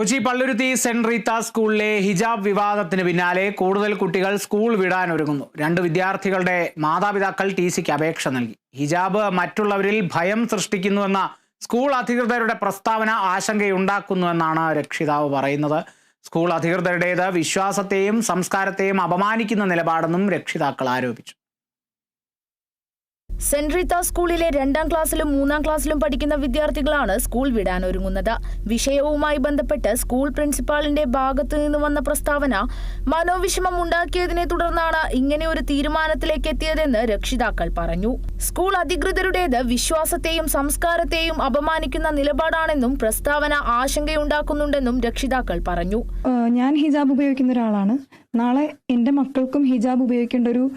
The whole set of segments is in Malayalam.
കൊച്ചി പള്ളുരുത്തി സെന്റ് റീത്ത സ്കൂളിലെ ഹിജാബ് വിവാദത്തിന് പിന്നാലെ കൂടുതൽ കുട്ടികൾ സ്കൂൾ വിടാൻ ഒരുങ്ങുന്നു. രണ്ട് വിദ്യാർത്ഥികളുടെ മാതാപിതാക്കൾ ടി സിക്ക് അപേക്ഷ നൽകി. ഹിജാബ് മറ്റുള്ളവരിൽ ഭയം സൃഷ്ടിക്കുന്നുവെന്ന സ്കൂൾ അധികൃതരുടെ പ്രസ്താവന ആശങ്കയുണ്ടാക്കുന്നുവെന്നാണ് രക്ഷിതാവ് പറയുന്നത്. സ്കൂൾ അധികൃതരുടേത് വിശ്വാസത്തെയും സംസ്കാരത്തെയും അപമാനിക്കുന്ന നിലപാടെന്നും രക്ഷിതാക്കൾ ആരോപിച്ചു. സെന്റ് സ്കൂളിലെ രണ്ടാം ക്ലാസ്സിലും മൂന്നാം ക്ലാസ്സിലും പഠിക്കുന്ന വിദ്യാർത്ഥികളാണ് സ്കൂൾ വിടാൻ ഒരുങ്ങുന്നത് വിഷയവുമായി ബന്ധപ്പെട്ട് സ്കൂൾ പ്രിൻസിപ്പാളിന്റെ ഭാഗത്തു നിന്ന് വന്ന പ്രസ്താവന മനോവിഷമം ഉണ്ടാക്കിയതിനെ തുടർന്നാണ് ഇങ്ങനെ ഒരു തീരുമാനത്തിലേക്ക് എത്തിയതെന്ന് രക്ഷിതാക്കൾ പറഞ്ഞു. സ്കൂൾ അധികൃതരുടേത് വിശ്വാസത്തെയും സംസ്കാരത്തെയും അപമാനിക്കുന്ന നിലപാടാണെന്നും പ്രസ്താവന ആശങ്കയുണ്ടാക്കുന്നുണ്ടെന്നും രക്ഷിതാക്കൾ പറഞ്ഞു. ഞാൻ ഹിജാബ് ഉപയോഗിക്കുന്ന ഒരാളാണ്. നാളെ എന്റെ മക്കൾക്കും ഹിജാബ് ഉപയോഗിക്കേണ്ട ഒരു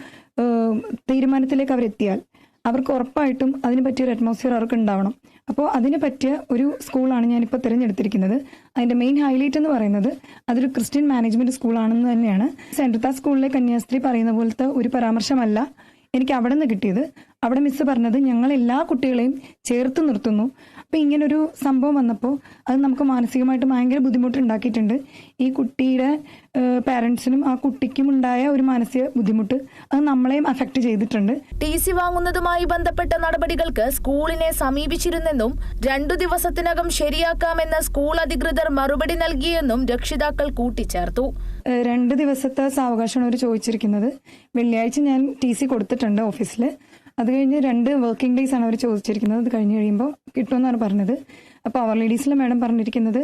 തീരുമാനത്തിലേക്ക് അവരെത്തിയാൽ അവർക്ക് ഉറപ്പായിട്ടും അതിന് പറ്റിയ ഒരു അറ്റ്മോസ്ഫിയർ അവർക്ക് ഉണ്ടാവണം. അപ്പോൾ അതിന് പറ്റിയ ഒരു സ്കൂളാണ് ഞാനിപ്പോൾ തിരഞ്ഞെടുത്തിരിക്കുന്നത്. അതിന്റെ മെയിൻ ഹൈലൈറ്റ് എന്ന് പറയുന്നത് അതൊരു ക്രിസ്ത്യൻ മാനേജ്മെന്റ് സ്കൂളാണെന്ന് തന്നെയാണ്. സെൻട്രത്താ സ്കൂളിലെ കന്യാസ്ത്രീ പറയുന്ന പോലത്തെ ഒരു പരാമർശമല്ല എനിക്ക് അവിടെ നിന്ന് കിട്ടിയത്. അവിടെ മിസ് പറഞ്ഞത് ഞങ്ങൾ എല്ലാ കുട്ടികളെയും ചേർത്ത് നിർത്തുന്നു. അപ്പൊ ഇങ്ങനൊരു സംഭവം വന്നപ്പോൾ അത് നമുക്ക് മാനസികമായിട്ട് ഭയങ്കര ബുദ്ധിമുട്ട് ഉണ്ടാക്കിയിട്ടുണ്ട് ഈ കുട്ടിയുടെ പാരൻസിനും ആ കുട്ടിക്കും ഉണ്ടായ ഒരു മാനസിക ബുദ്ധിമുട്ട് അത് നമ്മളെയും അഫക്റ്റ് ചെയ്തിട്ടുണ്ട്. ടി സി വാങ്ങുന്നതുമായി ബന്ധപ്പെട്ട നടപടികൾക്ക് സ്കൂളിനെ സമീപിച്ചിരുന്നെന്നും രണ്ടു ദിവസത്തിനകം ശരിയാക്കാമെന്ന് സ്കൂൾ അധികൃതർ മറുപടി നൽകിയെന്നും രക്ഷിതാക്കൾ കൂട്ടിച്ചേർത്തു. രണ്ട് ദിവസത്തെ സാവകാശമാണ് അവർ ചോദിച്ചിരിക്കുന്നത്. വെള്ളിയാഴ്ച ഞാൻ ടി സി കൊടുത്തിട്ടുണ്ട് ഓഫീസിൽ അത് കഴിഞ്ഞ് രണ്ട് വർക്കിംഗ് ഡേയ്സ് ആണ് അവർ ചോദിച്ചിരിക്കുന്നത്. അത് കഴിഞ്ഞ് കഴിയുമ്പോൾ കിട്ടുമെന്നാണ് പറഞ്ഞത്. അപ്പോൾ അവർ ലേഡീസിലെ മാഡം പറഞ്ഞിരിക്കുന്നത്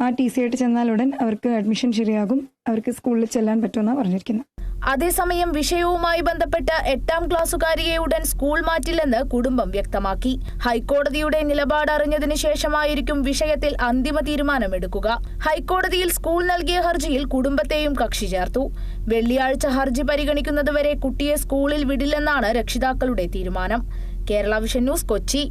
ആ ടി സി ആയിട്ട് ചെന്നാൽ ഉടൻ അവർക്ക് അഡ്മിഷൻ ശരിയാകും. അവർക്ക് സ്കൂളിൽ ചെല്ലാൻ പറ്റുമെന്നാണ് പറഞ്ഞിരിക്കുന്നത് അതേസമയം വിഷയവുമായി ബന്ധപ്പെട്ട് എട്ടാം ക്ലാസ്സുകാരിയെ ഉടൻ സ്കൂൾ മാറ്റില്ലെന്ന് കുടുംബം വ്യക്തമാക്കി. ഹൈക്കോടതിയുടെ നിലപാട് അറിഞ്ഞതിന് ശേഷമായിരിക്കും വിഷയത്തിൽ അന്തിമ തീരുമാനമെടുക്കുക. ഹൈക്കോടതിയിൽ സ്കൂൾ നൽകിയ ഹർജിയിൽ കുടുംബത്തെയും കക്ഷി ചേർത്തു. വെള്ളിയാഴ്ച ഹർജി പരിഗണിക്കുന്നതുവരെ കുട്ടിയെ സ്കൂളിൽ വിടില്ലെന്നാണ് രക്ഷിതാക്കളുടെ തീരുമാനം. Kerala vision news Kochi.